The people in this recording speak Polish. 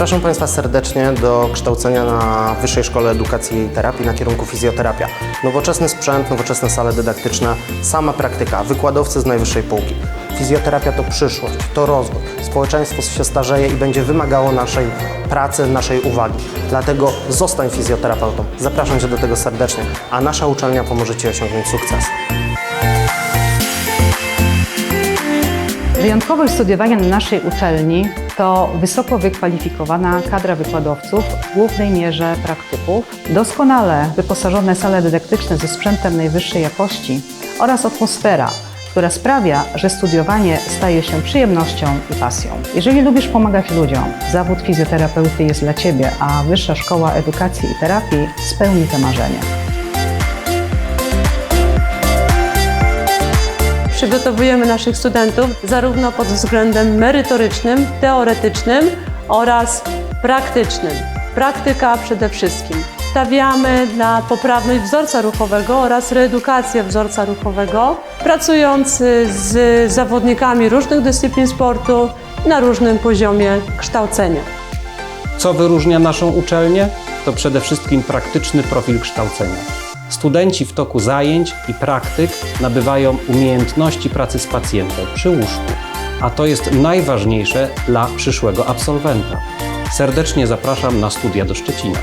Zapraszam Państwa serdecznie do kształcenia na Wyższej Szkole Edukacji i Terapii na kierunku fizjoterapia. Nowoczesny sprzęt, nowoczesne sale dydaktyczne, sama praktyka, wykładowcy z najwyższej półki. Fizjoterapia to przyszłość, to rozwój. Społeczeństwo się starzeje i będzie wymagało naszej pracy, naszej uwagi. Dlatego zostań fizjoterapeutą. Zapraszam Cię do tego serdecznie, a nasza uczelnia pomoże Ci osiągnąć sukces. Wyjątkowość studiowania na naszej uczelni to wysoko wykwalifikowana kadra wykładowców, w głównej mierze praktyków, doskonale wyposażone sale dydaktyczne ze sprzętem najwyższej jakości oraz atmosfera, która sprawia, że studiowanie staje się przyjemnością i pasją. Jeżeli lubisz pomagać ludziom, zawód fizjoterapeuty jest dla Ciebie, a Wyższa Szkoła Edukacji i Terapii spełni te marzenia. Przygotowujemy naszych studentów zarówno pod względem merytorycznym, teoretycznym oraz praktycznym. Praktyka przede wszystkim. Stawiamy na poprawność wzorca ruchowego oraz reedukację wzorca ruchowego, pracując z zawodnikami różnych dyscyplin sportu na różnym poziomie kształcenia. Co wyróżnia naszą uczelnię? To przede wszystkim praktyczny profil kształcenia. Studenci w toku zajęć i praktyk nabywają umiejętności pracy z pacjentem przy łóżku, a to jest najważniejsze dla przyszłego absolwenta. Serdecznie zapraszam na studia do Szczecina.